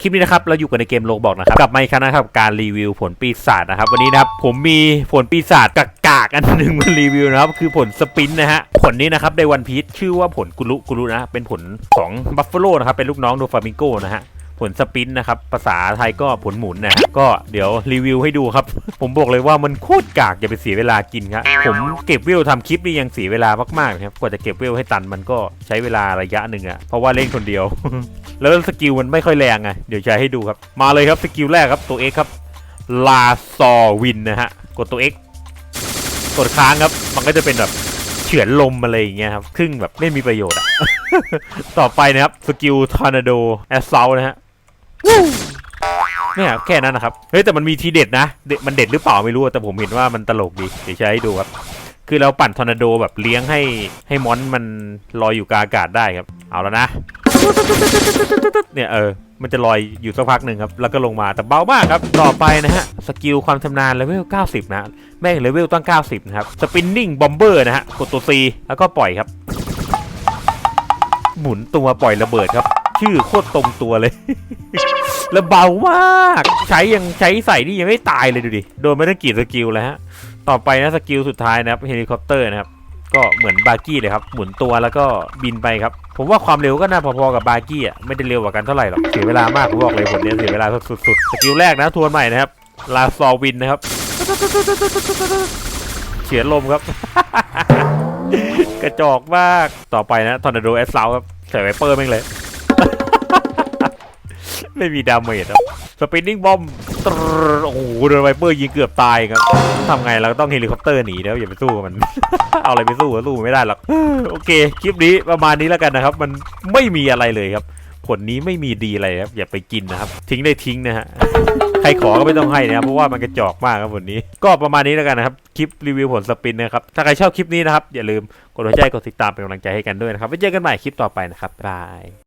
คลิปนี้นะครับเราอยู่กันในเกมโลบอกนะครับกลับมาอีกครั้งนะครับการรีวิวผลปีศาจนะครับวันนี้นะครับผมมีผลปีศาจกากากอันหนึ่งมารีวิวนะครับคือผลสปินนะฮะผลนี้นะครับในวันพีชชื่อว่าผลกุลุกุลุนะเป็นผลของบัฟเฟโลนะครับเป็นลูกน้องโดฟามิงโกนะฮะผลสปินนะครับภาษาไทยก็ผลหมุนนะก็เดี๋ยวรีวิวให้ดูครับ ผมบอกเลยว่ามันโคตรกากอย่าไปเสียเวลากินครับผมเก็บวิวทำคลิปนี่ยังเสียเวลามากๆครับกว่าจะเก็บวิวให้ตันมันก็ใช้เวลาระยะหนึ่งอะเพราะว่าเล่นคนเดียว แล้วสกิลมันไม่ค่อยแรงไงเดี๋ยวจะให้ดูครับ มาเลยครับสกิลแรกครับตัว X ครับลาซอวินนะฮะกดตัว X กดค้างครับ มันก็จะเป็นแบบเฉือนลมอะไรอย่างเงี้ยครับครึ่งแบบไม่มีประโยชน์อะต่อไปนะครับสกิลทอร์นาโดแอสเซลนะฮะเนี่ยแค่นั้นนะครับ เฮ้ยแต่มันมีทีเด็ดนะเด็ดมันเด็ดหรือเปล่าไม่รู้แต่ผมเห็นว่ามันตลกดีเดี๋ยวจะให้ดูครับ คือเราปั่นทอร์นาโดแบบเลี้ยงให้ให้มอนมันลอยอยู่กลางอากาศได้ครับ เอาแล้วนะ เนี่ยเออ มันจะลอยอยู่สักพักหนึ่งครับ แล้วก็ลงมา แต่เบามากครับ ต่อไปนะฮะ สกิลความชำนาญเลเวล 90 นะ แม่งเลเวลตั้ง 90 นะครับ สปินนิ่งบอมเบอร์นะฮะ กดตัว C แล้วก็ปล่อยครับ หมุนตัวปล่อยระเบิดครับ ชื่อโคตรตรงตัวเลย แล้วเบามาก ใช้ยังใช้ใส่นี่ยังไม่ตายเลยดูดิ โดนไม่ได้กี่สกิลเลยฮะ ต่อไปนะสกิลสุดท้ายนะครับ เฮลิคอปเตอร์นะครับ ก็เหมือนบาร์กี้เลยครับ หมุนตัวแล้วก็บินไปครับ ผมว่าความเร็วก็น่าพอๆกับบาร์กี้อะไม่ได้เร็วกว่ากันเท่าไหร่หรอกเสียเวลามากผมบอกเลยผลเนี้ยเสียเวลาสุดๆสกิลแรกนะทวนใหม่นะครับลาซอวินนะครับเฉียนลมครับ กระจอกมากต่อไปนะทอร์นาโดแอสเซลครับใส่ไวเปอร์แม่งเลย ไม่มีดาเมจครับสปินนิ่งบอม โอ้โหโดนไวเปอร์ยิงเกือบตายครับทำไงเราก็ต้องเฮลิคอปเตอร์หนีแล้วอย่าไปสู้กับมัน เอาอะไรไปสู้ก็สู้ไม่ได้หรอกโอเค คลิปนี้ประมาณนี้แล้วกันนะครับ มันไม่มีอะไรเลยครับ ผลนี้ไม่มีดีอะไรครับ อย่าไปกินนะครับ ทิ้งได้ทิ้งนะฮะใครขอก็ไม่ต้องให้นะครับเพราะว่ามันกระจอกมากครับผลนี้ ก็ประมาณนี้แล้วกันนะครับคลิปรีวิวผลสปินนะครับถ้าใครชอบคลิปนี้นะครับอย่าลืมกดหัวใจกดติดตามเป็นกำลังใจให้กันด้วยนะครับไว้เจอกันใหม่คลิปต่อไปนะครับบาย